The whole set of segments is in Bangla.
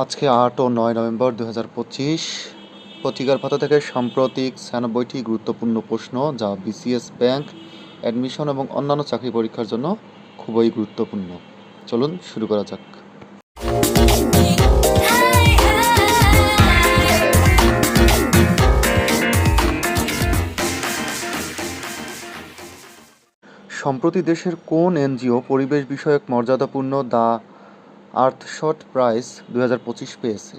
আজকে আট ও নয় নভেম্বর দু হাজার পঁচিশ পত্রিকার পাতা থেকে সাম্প্রতিক ছিয়ানব্বইটি গুরুত্বপূর্ণ প্রশ্ন যা বিসিএস ব্যাংক, অ্যাডমিশন এবং অন্যান্য চাকরি পরীক্ষার জন্য খুবই গুরুত্বপূর্ণ। চলুন শুরু করা যাক। সম্প্রতি দেশের কোন এনজিও পরিবেশ বিষয়ক মর্যাদাপূর্ণ, দ্য আর্থশট প্রাইজ দু হাজার পঁচিশ পেয়েছে।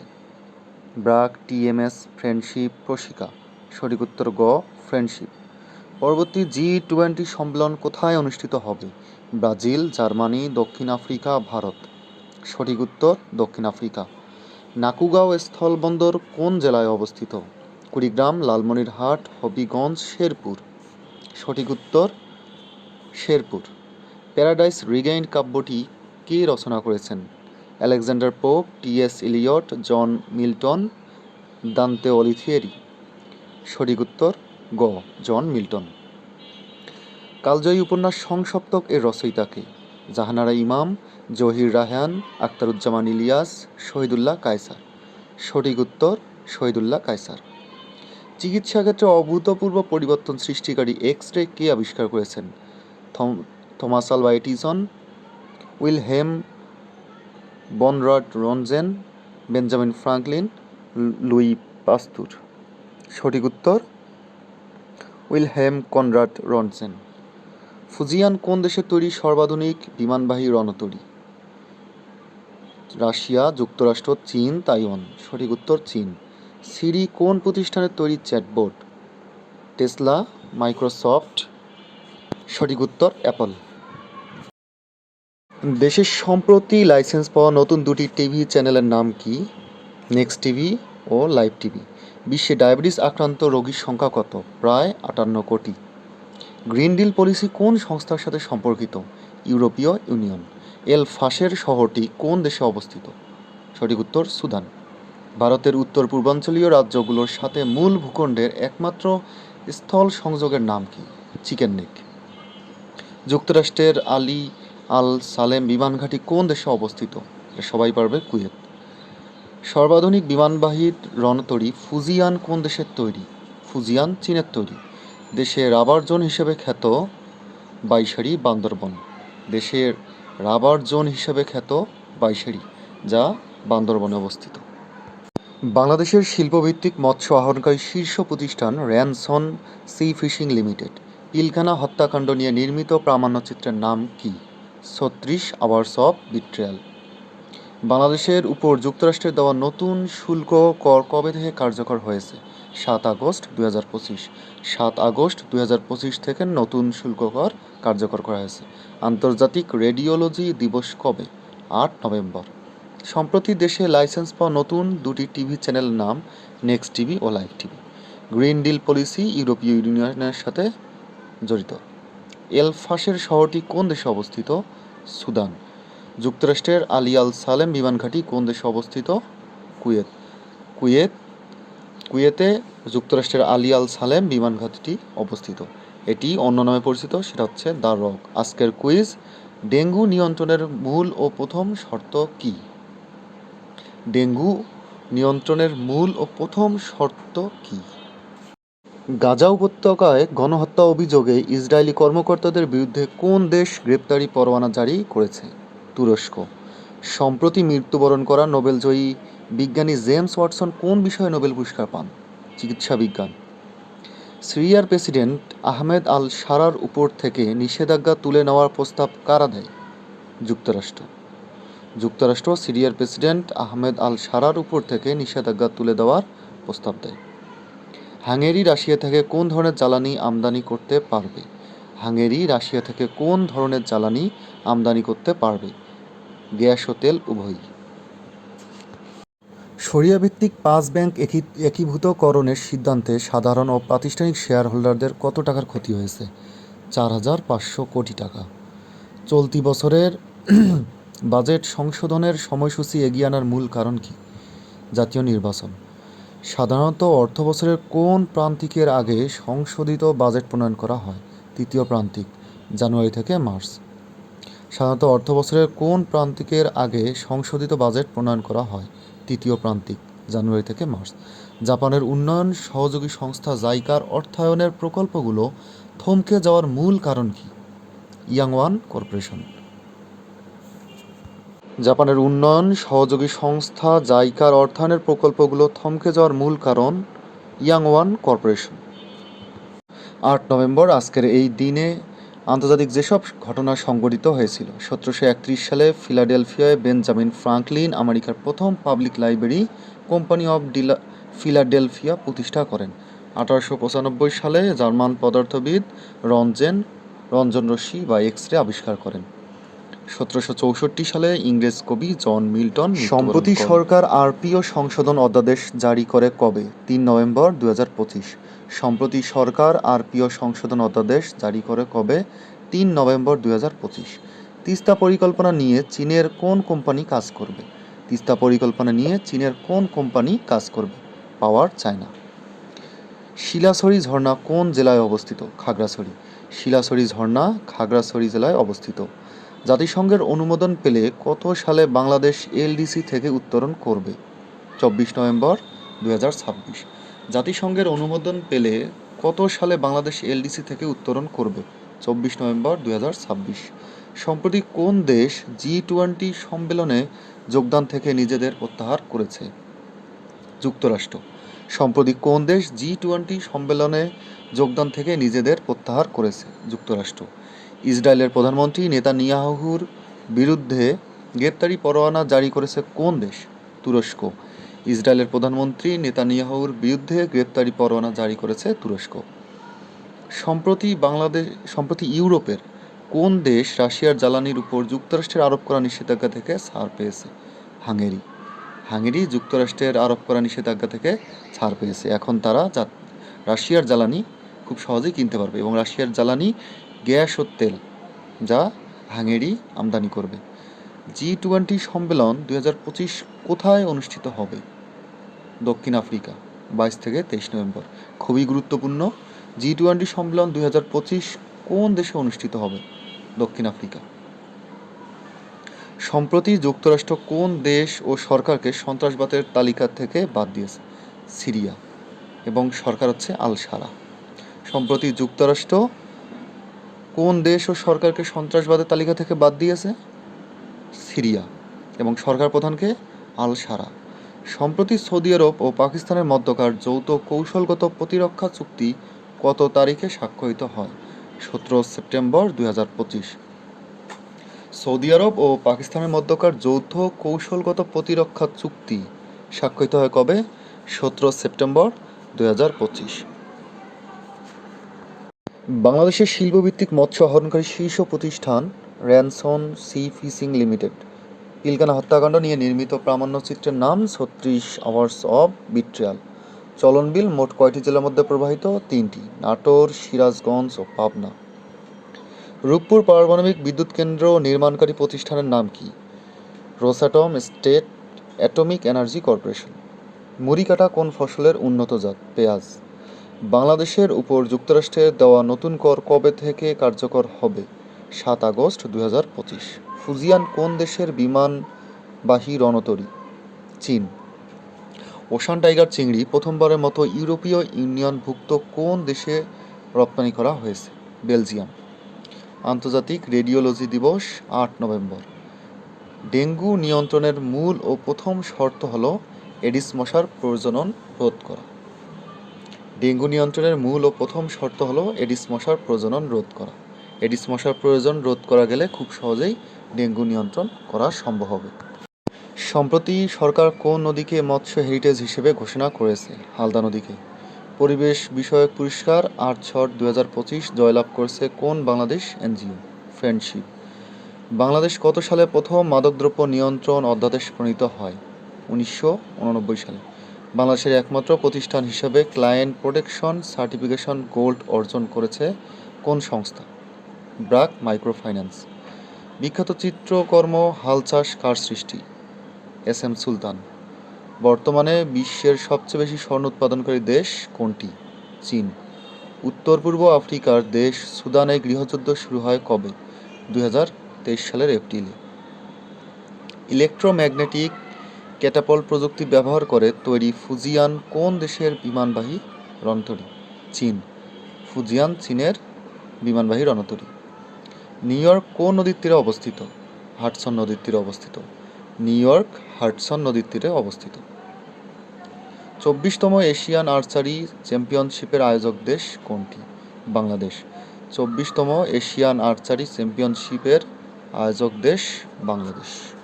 BRAC TMS Friendship, Proshika. সঠিক উত্তর গ, ফ্রেন্ডশিপ। পরবর্তী জি টোয়েন্টি সম্মেলন কোথায় অনুষ্ঠিত হবে? ব্রাজিল, জার্মানি, দক্ষিণ আফ্রিকা, ভারত। সঠিক উত্তর, দক্ষিণ আফ্রিকা। নাকুগাঁও স্থলবন্দর কোন জেলায় অবস্থিত? কুড়িগ্রাম, লালমনিরহাট, হবিগঞ্জ, শেরপুর। সঠিক উত্তর, শেরপুর। প্যারাডাইস রিগেইন কাব্যটি কে রচনা করেছেন? Alexander Pope T S Eliot, John Milton, Dante অলিথিয়েরি। সঠিক উত্তর, গ, জন মিল্টন। কালজয়ী উপন্যাস সংসপ্তক এর রচয়িতাকে, জাহানারা ইমাম, জহির রাহান, আখতারুজ্জামান ইলিয়াস, শহীদুল্লাহ কায়সার। সঠিক উত্তর, শহীদুল্লাহ কায়সার। চিকিৎসা ক্ষেত্রে অভূতপূর্ব পরিবর্তন সৃষ্টিকারী এক্স রে কে আবিষ্কার করেছেন? Thomas Alva Edison Wilhelm Conrad Roentgen Benjamin Franklin Louis Pasteur সঠিক উত্তর, উইলহেম কনরাড রনজেন ফুজিয়ান কোন দেশের তৈরি সর্বাধুনিক বিমানবাহী রণতরী? রাশিয়া, যুক্তরাষ্ট্র, চীন, তাইওয়ান। সঠিক উত্তর, চীন। সিরি কোন প্রতিষ্ঠানের তৈরি চ্যাটবোর্ড টেসলা, মাইক্রোসফট। সঠিক উত্তর, অ্যাপল। দেশের সম্প্রতি লাইসেন্স পাওয়া নতুন দুটি টিভি চ্যানেলের নাম কি? নেক্সট টিভি ও লাইভ টিভি বিশ্বে ডায়াবেটিস আক্রান্ত রোগীর সংখ্যা কত? প্রায় আটান্ন কোটি। গ্রিন ডিল পলিসি কোন সংস্থার সাথে সম্পর্কিত? ইউরোপীয় ইউনিয়ন। এল ফাঁসের শহরটি কোন দেশে অবস্থিত? সঠিক উত্তর সুদান। ভারতের উত্তর পূর্বাঞ্চলীয় রাজ্যগুলোর সাথে মূল ভূখণ্ডের একমাত্র স্থল সংযোগের নাম কি? Chicken neck. যুক্তরাষ্ট্রের আলী আল সালেম বিমানঘাঁটি কোন দেশে অবস্থিত? সবাই পারবে কুয়েত। সর্বাধুনিক বিমানবাহী রণতরী ফুজিয়ান কোন দেশের তৈরি? ফুজিয়ান চীনের তৈরি। দেশে রাবার জোন হিসেবে খ্যাত বাইশারি বান্দরবন। দেশের রাবার জোন হিসেবে খ্যাত বাইশারি যা বান্দরবনে অবস্থিত। বাংলাদেশের শিল্পভিত্তিক মৎস্য আহরণকারী শীর্ষ প্রতিষ্ঠান র্যানসন সি ফিশিং লিমিটেড। ইলখানা হত্যাকাণ্ড নিয়ে নির্মিত প্রামাণ্যচিত্রের নাম কি? ছত্রিশ আওয়ার্স অফ বিট্রেয়াল বাংলাদেশের উপর যুক্তরাষ্ট্রের দেওয়া নতুন শুল্ক কর কবে থেকে কার্যকর হয়েছে? সাত আগস্ট দুই হাজার পঁচিশ। সাত আগস্ট দুই হাজার পঁচিশ থেকে নতুন শুল্ক কর কার্যকর করা হয়েছে। আন্তর্জাতিক রেডিওলজি দিবস কবে? আট নভেম্বর। সম্প্রতি দেশে লাইসেন্স পাওয়া নতুন দুটি টিভি চ্যানেলের নাম নেক্সট টিভি ও live TV. Green deal policy ইউরোপীয় ইউনিয়নের সাথে জড়িত। এলফাসের শহরটি কোন দেশে অবস্থিত? সুদান। যুক্তরাষ্ট্রের আলিয়াল আল সালেম বিমানঘাঁটি কোন দেশে অবস্থিত? কুয়েত। কুয়েত, কুয়েতে যুক্তরাষ্ট্রের আলিয়াল আল সালেম বিমানঘাঁটিটি অবস্থিত। এটি অন্য নামে পরিচিত, সেটা হচ্ছে দ্য রক। আজকের কুইজ, ডেঙ্গু নিয়ন্ত্রণের মূল ও প্রথম শর্ত কী? ডেঙ্গু নিয়ন্ত্রণের মূল ও প্রথম শর্ত কী? গাজা উপত্যকায় গণহত্যা অভিযোগে ইসরায়েলি কর্মকর্তাদের বিরুদ্ধে কোন দেশ গ্রেপ্তারি পরোয়ানা জারি করেছে? তুরস্ক। সম্প্রতি মৃত্যুবরণ করা নোবেলজয়ী বিজ্ঞানী জেমস ওয়াটসন কোন বিষয়ে নোবেল পুরস্কার পান? চিকিৎসা বিজ্ঞান। সিরিয়ার প্রেসিডেন্ট আহমেদ আল সারার উপর থেকে নিষেধাজ্ঞা তুলে নেওয়ার প্রস্তাব কারা দেয়? যুক্তরাষ্ট্র। যুক্তরাষ্ট্র সিরিয়ার প্রেসিডেন্ট আহমেদ আল সারার উপর থেকে নিষেধাজ্ঞা তুলে দেওয়ার প্রস্তাব দেয়। হাঙ্গেরি রাশিয়া থেকে কোন ধরনের জ্বালানি আমদানি করতে পারবে? হাঙ্গেরি রাশিয়া থেকে কোন ধরনের জ্বালানি আমদানি করতে পারবে? গ্যাস ও তেল উভয়ই। সরিয়াভিত্তিক পাঁচ ব্যাংক একীভূতকরণের সিদ্ধান্তে সাধারণ ও প্রাতিষ্ঠানিক শেয়ার হোল্ডারদের কত টাকার ক্ষতি হয়েছে? চার হাজার পাঁচশো কোটি টাকা। চলতি বছরের বাজেট সংশোধনের সময়সূচি এগিয়ে আনার মূল কারণ কি? জাতীয় নির্বাচন। সাধারণত অর্থ বছরের কোন প্রান্তিকের আগে সংশোধিত বাজেট প্রণয়ন করা হয়? তৃতীয় প্রান্তিক, জানুয়ারি থেকে মার্চ। সাধারণত অর্থবছরের কোন প্রান্তিকের আগে সংশোধিত বাজেট প্রণয়ন করা হয়? তৃতীয় প্রান্তিক, জানুয়ারি থেকে মার্চ। জাপানের উন্নয়ন সহযোগী সংস্থা জাইকার অর্থায়নের প্রকল্পগুলো থমকে যাওয়ার মূল কারণ কি? ইয়াংওয়ান কর্পোরেশন। জাপানের উন্নয়ন সহযোগী সংস্থা জাইকার অর্থায়নের প্রকল্পগুলো থমকে যাওয়ার মূল কারণ ইয়াংওয়ান কর্পোরেশন। আট নভেম্বর আজকের এই দিনে আন্তর্জাতিক যেসব ঘটনা সংঘটিত হয়েছিল, সতেরোশো একত্রিশ সালে ফিলাডেলফিয়ায় বেঞ্জামিন ফ্রাঙ্কলিন আমেরিকার প্রথম পাবলিক লাইব্রেরি কোম্পানি অফ ডিলা ফিলাডেলফিয়া প্রতিষ্ঠা করেন। আঠারোশো পঁচানব্বই সালে জার্মান পদার্থবিদ রঞ্জেন রঞ্জন রশ্মি বা এক্স রে আবিষ্কার করেন। সতেরোশো চৌষট্টি সালে ইংরেজ কবি জন মিল্টন সম্প্রতি সরকার আরপিও সংশোধন অধ্যাদেশ জারি করে কবে? তিন নভেম্বর দু পঁচিশ। সম্প্রতি সরকার আরপিও সংশোধন অধ্যাদেশ জারি করে কবে? তিন নভেম্বর দু পঁচিশ। তিস্তা পরিকল্পনা নিয়ে চীনের কোন কোম্পানি কাজ করবে? তিস্তা পরিকল্পনা নিয়ে চীনের কোন কোম্পানি কাজ করবে? পাওয়ার চায়না। শিলাছড়ি ঝর্ণা কোন জেলায় অবস্থিত? খাগড়াছড়ি। শিলাছড়ি ঝর্ণা খাগড়াছড়ি জেলায় অবস্থিত। জাতিসংঘের অনুমোদন পেলে কত সালে বাংলাদেশ এলডিসি থেকে উত্তরণ করবে? চব্বিশ নভেম্বর দু জাতিসংঘের অনুমোদন পেলে কত সালে বাংলাদেশ এলডিসি থেকে উত্তরণ করবে? চব্বিশ নভেম্বর দু সম্প্রতি কোন দেশ জি টোয়েন্টি সম্মেলনে যোগদান থেকে নিজেদের প্রত্যাহার করেছে? যুক্তরাষ্ট্র। সম্প্রতি কোন দেশ জি টোয়েন্টি সম্মেলনে যোগদান থেকে নিজেদের প্রত্যাহার করেছে? যুক্তরাষ্ট্র। ইসরায়েলের প্রধানমন্ত্রী নেতানিয়াহুর বিরুদ্ধে গ্রেপ্তারি পরোয়ানা জারি করেছে কোন দেশ? তুরস্ক। ইসরায়েলের প্রধানমন্ত্রী নেতানিয়াহুর বিরুদ্ধে গ্রেপ্তারি পরোয়ানা জারি করেছে তুরস্ক। সম্প্রতি বাংলাদেশ, সম্প্রতি ইউরোপের কোন দেশ রাশিয়ার জ্বালানির উপর যুক্তরাষ্ট্রের আরোপ করা নিষেধাজ্ঞা থেকে ছাড় পেয়েছে? হাঙ্গেরি। হাঙ্গেরি যুক্তরাষ্ট্রের আরোপ করা নিষেধাজ্ঞা থেকে ছাড় পেয়েছে। এখন তারা রাশিয়ার জ্বালানি খুব সহজেই কিনতে পারবে এবং রাশিয়ার জ্বালানি গ্যাস ও তেল, যা হাঙ্গেরি আমদানি করবে। জি টোয়েন্টি সম্মেলন দুই হাজার পঁচিশ কোথায় অনুষ্ঠিত হবে? দক্ষিণ আফ্রিকা, বাইশ থেকে তেইশ নভেম্বর। খুবই গুরুত্বপূর্ণ, জি টোয়েন্টি সম্মেলন পঁচিশ কোন দেশে অনুষ্ঠিত হবে? দক্ষিণ আফ্রিকা। সম্প্রতি যুক্তরাষ্ট্র কোন দেশ ও সরকারকে সন্ত্রাসবাদের তালিকা থেকে বাদ দিয়েছে? সিরিয়া। এবং সরকার হচ্ছে আল সারা সম্প্রতি যুক্তরাষ্ট্র কোন দেশ ও সরকারকে সন্ত্রাসবাদের তালিকা থেকে বাদ দিয়েছে? সিরিয়া। এবং সরকার প্রধানকে আল সারা সম্প্রতি সৌদি আরব ও পাকিস্তানের মধ্যকার যৌথ কৌশলগত প্রতিরক্ষা চুক্তি কত তারিখে স্বাক্ষরিত হয়? সতেরো সেপ্টেম্বর দুই হাজার পঁচিশ। সৌদি আরব ও পাকিস্তানের মধ্যকার যৌথ কৌশলগত প্রতিরক্ষা চুক্তি স্বাক্ষরিত হয় কবে? সতেরো সেপ্টেম্বর দুই হাজার পঁচিশ। বাংলাদেশের শিল্পভিত্তিক মৎস্য আহরণকারী শীর্ষ প্রতিষ্ঠান Ranson sea fishing limited Pilkhana হত্যাকাণ্ড নিয়ে নির্মিত প্রামাণ্যচিত্রের নাম ছত্রিশ আওয়ার্স অব বিট্রিয়াল চলনবিল মোট কয়টি জেলার মধ্যে প্রবাহিত? তিনটি, নাটোর, সিরাজগঞ্জ ও পাবনা। রূপপুর পারমাণবিক বিদ্যুৎ কেন্দ্র নির্মাণকারী প্রতিষ্ঠানের নাম কি? Rosatom state atomic energy corporation. মুড়িকাটা কোন ফসলের উন্নত জাত? পেঁয়াজ। বাংলাদেশের উপর যুক্তরাষ্ট্রের দেওয়া নতুন কর কবে থেকে কার্যকর হবে? সাত আগস্ট দু হাজার পঁচিশ। ফুজিয়ান কোন দেশের বিমানবাহী রণতরী? চীন। ওশান টাইগার চিংড়ি প্রথমবারের মতো ইউরোপীয় ইউনিয়নভুক্ত কোন দেশে রপ্তানি করা হয়েছে? বেলজিয়াম। আন্তর্জাতিক রেডিওলজি দিবস, আট নভেম্বর। ডেঙ্গু নিয়ন্ত্রণের মূল ও প্রথম শর্ত হল এডিস মশার প্রজনন রোধ করা। ডেঙ্গু নিয়ন্ত্রণের মূল ও প্রথম শর্ত হলো এডিস মশার প্রজনন রোধ করা। এডিস মশার প্রয়োজন রোধ করা গেলে খুব সহজেই ডেঙ্গু নিয়ন্ত্রণ করা সম্ভব হবে। সম্প্রতি সরকার কোন নদীকে মৎস্য হেরিটেজ হিসেবে ঘোষণা করেছে? হালদা নদীকে। পরিবেশ বিষয়ক পুরস্কার আট ছট দু হাজার পঁচিশ জয়লাভ করেছে কোন বাংলাদেশ এনজিও? ফ্রেন্ডশিপ। বাংলাদেশ কত সালে প্রথম মাদকদ্রব্য নিয়ন্ত্রণ অধ্যাদেশ প্রণীত হয়? উনিশশো উননব্বই সালে। বাংলাদেশের একমাত্র প্রতিষ্ঠান হিসেবে ক্লায়েন্ট প্রোটেকশন সার্টিফিকেশন গোল্ড অর্জন করেছে কোন সংস্থা? ব্রাক মাইক্রোফাইন্যান্স। বিখ্যাত চিত্রকর্ম হাল চাষ কার সৃষ্টি? S M Sultan. বর্তমানে বিশ্বের সবচেয়ে বেশি স্বর্ণ উৎপাদনকারী দেশ কোনটি? চীন। উত্তর পূর্ব আফ্রিকার দেশ সুদানে গৃহযুদ্ধ শুরু হয় কবে? দুই সালের এপ্রিলে। ইলেকট্রোম্যাগনেটিক ক্যাটাপল প্রযুক্তি ব্যবহার করে তৈরি ফুজিয়ান কোন দেশের বিমানবাহী রণতরী? চীন। ফুজিয়ান চীনের বিমানবাহী রণতরী। নিউ ইয়র্ক কোন নদীর তীরে অবস্থিত? হাডসন নদীর তীরে অবস্থিত। নিউ ইয়র্ক হাডসন নদীর তীরে অবস্থিত। চব্বিশতম এশিয়ান আর্চারি চ্যাম্পিয়নশিপের আয়োজক দেশ কোনটি? বাংলাদেশ। চব্বিশতম এশিয়ান আর্চারি চ্যাম্পিয়নশিপের আয়োজক দেশ বাংলাদেশ।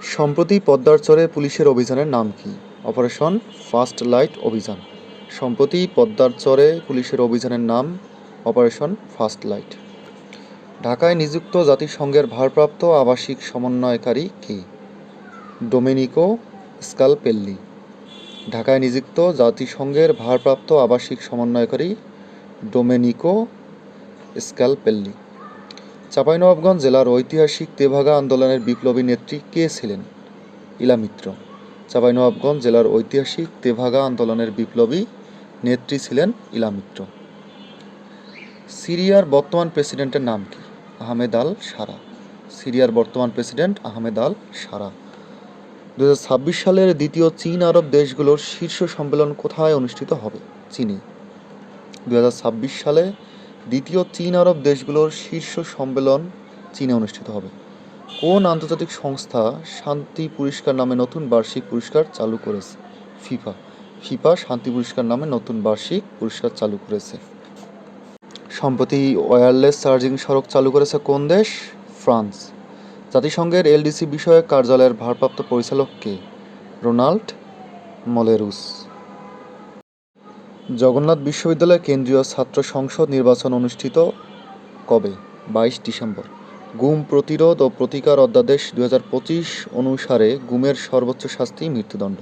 সম্প্রতি পদ্মার চরে পুলিশের অভিযানের নাম কি? অপারেশন ফার্স্ট লাইট অভিযান। সম্প্রতি পদ্মার চরে পুলিশের অভিযানের নাম অপারেশন ফার্স্ট লাইট। ঢাকায় নিযুক্ত জাতিসংঘের ভারপ্রাপ্ত আবাসিক সমন্বয়কারী কে? ডোমেনিকো স্কালপেল্লি। ঢাকায় নিযুক্ত জাতিসংঘের ভারপ্রাপ্ত আবাসিক সমন্বয়কারী ডোমেনিকো স্ক্যালপেল্লি চাঁপাইনবাবগঞ্জ জেলার ঐতিহাসিক তেভাগা আন্দোলনের বিপ্লবী নেত্রী কে ছিলেন? ইলা মিত্র। চাঁপাইনবাবগঞ্জ জেলার ঐতিহাসিক তেভাগা আন্দোলনের বিপ্লবী নেত্রী ছিলেন ইলা মিত্র। সিরিয়ার বর্তমান প্রেসিডেন্টের নাম কি? আহমেদ আল সারা। সিরিয়ার বর্তমান প্রেসিডেন্ট আহমেদ আল সারা। দুই হাজার ছাব্বিশ সালের দ্বিতীয় চীন আরব দেশগুলোর শীর্ষ সম্মেলন কোথায় অনুষ্ঠিত হবে? চীনে। দুই হাজার ছাব্বিশ সালে দ্বিতীয় চীন আরব দেশগুলোর শীর্ষ সম্মেলন চীনে অনুষ্ঠিত হবে। কোন আন্তর্জাতিক সংস্থা শান্তি পুরস্কার নামে নতুন বার্ষিক পুরস্কার চালু করেছে? ফিফা। ফিফা শান্তি পুরস্কার নামে নতুন বার্ষিক পুরস্কার চালু করেছে। সম্প্রতি ওয়্যারলেস চার্জিং সড়ক চালু করেছে কোন দেশ? ফ্রান্স। জাতিসংঘের এলডিসি বিষয়ক কার্যালয়ের ভারপ্রাপ্ত পরিচালক কে? রোনাল্ড মলেরুস। জগন্নাথ বিশ্ববিদ্যালয় কেন্দ্রীয় ছাত্র সংসদ নির্বাচন অনুষ্ঠিত কবে? বাইশ ডিসেম্বর। গুম প্রতিরোধ ও প্রতিকার অধ্যাদেশ দু হাজার পঁচিশ অনুসারে গুমের সর্বোচ্চ শাস্তি মৃত্যুদণ্ড।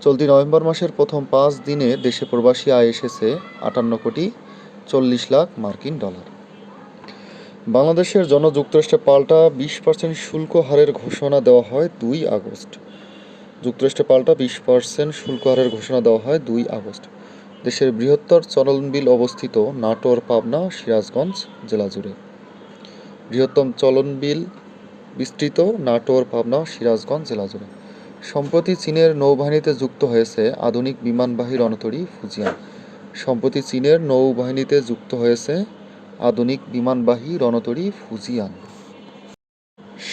চলতি নভেম্বর মাসের প্রথম পাঁচ দিনে দেশে প্রবাসী আয় এসেছে আটান্ন কোটি চল্লিশ লাখ মার্কিন ডলার। বাংলাদেশের জন্য যুক্তরাষ্ট্রে পাল্টা বিশ পার্সেন্ট শুল্ক হারের ঘোষণা দেওয়া হয় দুই আগস্ট। যুক্তরাষ্ট্রে পাল্টা বিশ পার্সেন্ট শুল্ক হারের ঘোষণা দেওয়া হয় দুই আগস্ট। দেশের বৃহত্তর চলনবিল অবস্থিত নাটোর, পাবনা, সিরাজগঞ্জ জেলা জুড়ে। বৃহত্তম চলনবিল বিস্তৃত নাটোর, পাবনা, সিরাজগঞ্জ জেলা জুড়ে। সম্প্রতি চীনের নৌবাহিনীতে যুক্ত হয়েছে আধুনিক বিমানবাহী রণতরী ফুজিয়ান। সম্প্রতি চীনের নৌবাহিনীতে যুক্ত হয়েছে আধুনিক বিমানবাহী রণতরী ফুজিয়ান।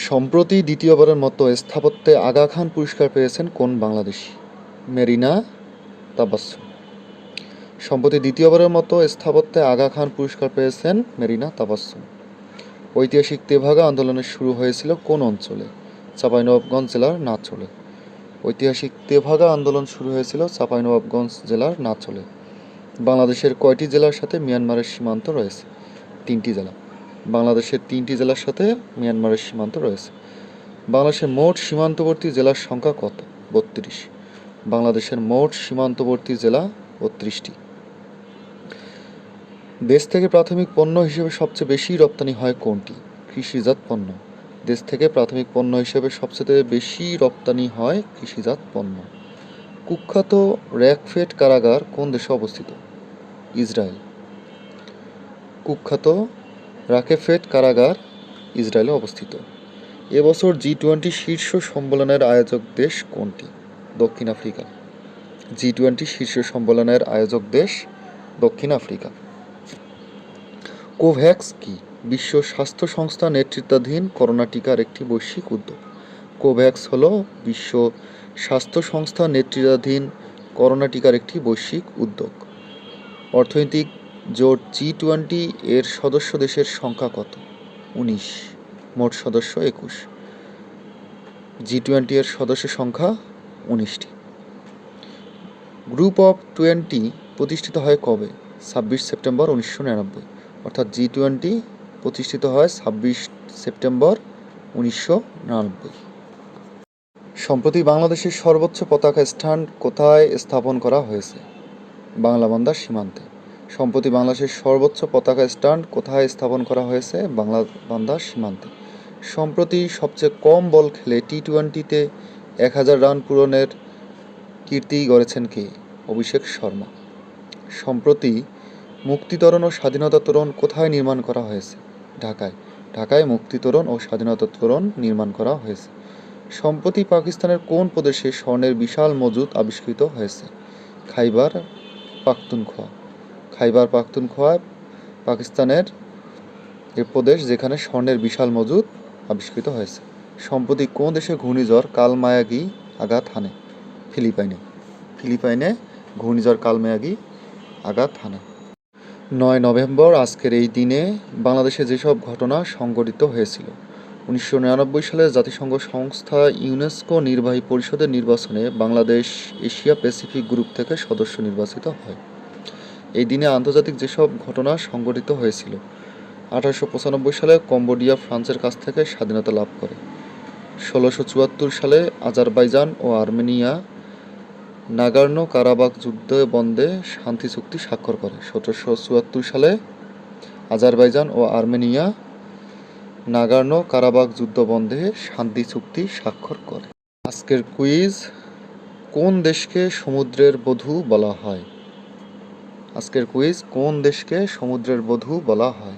সম্প্রতি দ্বিতীয়বারের মতো স্থাপত্যে আগা খান পুরস্কার পেয়েছেন কোন বাংলাদেশি? মেরিনা তাবাসসুম সম্প্রতি দ্বিতীয়বারের মতো স্থাপত্যে আগা খান পুরস্কার পেয়েছেন মেরিনা তাবাসসুম ঐতিহাসিক তেভাগা আন্দোলনের শুরু হয়েছিল কোন অঞ্চলে? চাঁপাইনবাবগঞ্জ জেলার নাচলে। ঐতিহাসিক তেভাগা আন্দোলন শুরু হয়েছিল চাঁপাইনবাবগঞ্জ জেলার নাচলে। বাংলাদেশের কয়টি জেলার সাথে মিয়ানমারের সীমান্ত রয়েছে? তিনটি জেলা। বাংলাদেশের তিনটি জেলার সাথে মিয়ানমারের সীমান্ত রয়েছে। বাংলাদেশের মোট সীমান্তবর্তী জেলার সংখ্যা কত? বত্রিশ। বাংলাদেশের মোট সীমান্তবর্তী জেলা বত্রিশটি। দেশ থেকে প্রাথমিক পণ্য হিসেবে সবচেয়ে বেশি রপ্তানি হয় কোনটি? কৃষিজাত পণ্য। দেশ থেকে প্রাথমিক পণ্য হিসেবে সবচেয়ে বেশি রপ্তানি হয় কৃষিজাত পণ্য। কুখ্যাত র্যাকফেট কারাগার কোন দেশে অবস্থিত? ইসরায়েল। কুখ্যাত রাকেফেট কারাগার ইসরায়েলে অবস্থিত। এবছর জি টোয়েন্টি শীর্ষ সম্মেলনের আয়োজক দেশ কোনটি? দক্ষিণ আফ্রিকা। জি টোয়েন্টি শীর্ষ সম্মেলনের আয়োজক দেশ দক্ষিণ আফ্রিকা। কোভ্যাক্স কি? বিশ্ব স্বাস্থ্য সংস্থা নেতৃত্বাধীন করোনা টিকার একটি বৈশ্বিক উদ্যোগ। কোভ্যাক্স হল বিশ্ব স্বাস্থ্য সংস্থা নেতৃত্বাধীন করোনা টিকার একটি বৈশ্বিক উদ্যোগ। অর্থনৈতিক জোট জি টোয়েন্টি এর সদস্য দেশের সংখ্যা কত? উনিশ, মোট সদস্য একুশ। জি টোয়েন্টি এর সদস্য সংখ্যা উনিশটি। গ্রুপ অফ টোয়েন্টি প্রতিষ্ঠিত হয় কবে? ছাব্বিশ সেপ্টেম্বর উনিশশো নিরানব্বই। অর্থাৎ জি টোয়েন্টি প্রতিষ্ঠিত হয় ছাব্বিশ সেপ্টেম্বর উনিশশো নিরানব্বই। সম্প্রতি বাংলাদেশের সর্বোচ্চ পতাকা স্ট্যান্ড কোথায় স্থাপন করা হয়েছে? বাংলা বান্দার সীমান্তে। সম্প্রতি বাংলাদেশের সর্বোচ্চ পতাকা স্ট্যান্ড কোথায় স্থাপন করা হয়েছে? বাংলা বান্দার সীমান্তে। সম্প্রতি সবচেয়ে কম বল খেলে টি টোয়েন্টিতে এক হাজার রান পূরণের কীর্তি গড়েছেন কে? অভিষেক শর্মা। সম্প্রতি মুক্তিতরণ ও স্বাধীনতা তোরণ কোথায় নির্মাণ করা হয়েছে? ঢাকায়। ঢাকায় মুক্তিতোরণ ও স্বাধীনতা তোরণ নির্মাণ করা হয়েছে। সম্প্রতি পাকিস্তানের কোন প্রদেশে স্বর্ণের বিশাল মজুদ আবিষ্কৃত হয়েছে? খাইবার পাখতুনখোয়া। খাইবার পাখতুনখোয়া পাকিস্তানের এ প্রদেশ যেখানে স্বর্ণের বিশাল মজুদ আবিষ্কৃত হয়েছে। সম্প্রতি কোন দেশে ঘূর্ণিঝড় কালমায়াগি আঘাত হানে? ফিলিপাইনে। ফিলিপাইনে ঘূর্ণিঝড় কালমায়াগি আঘাত হানে। নয় নভেম্বর আজকের এই দিনে বাংলাদেশে যেসব ঘটনা সংঘটিত হয়েছিল, উনিশশো নিরানব্বই সালে জাতিসংঘ সংস্থা ইউনেস্কো নির্বাহী পরিষদের নির্বাচনে বাংলাদেশ এশিয়া প্যাসিফিক গ্রুপ থেকে সদস্য নির্বাচিত হয়। এই দিনে আন্তর্জাতিক যেসব ঘটনা সংঘটিত হয়েছিল, আঠারোশো পঁচানব্বই সালে কম্বোডিয়া ফ্রান্সের কাছ থেকে স্বাধীনতা লাভ করে, ষোলোশো চুয়াত্তর সালে আজারবাইজান ও আর্মেনিয়া নাগার্নো কারাবাক যুদ্ধ বন্ধে শান্তি চুক্তি স্বাক্ষর করে। সতেরোশো চুয়াত্তর সালে আজারবাইজান ও আর্মেনিয়া নাগার্নো কারাবাক যুদ্ধ বন্ধে শান্তি চুক্তি স্বাক্ষর করে। আজকের কুইজ, কোন দেশকে সমুদ্রের বধূ বলা হয়? আজকের কুইজ, কোন দেশকে সমুদ্রের বধূ বলা হয়?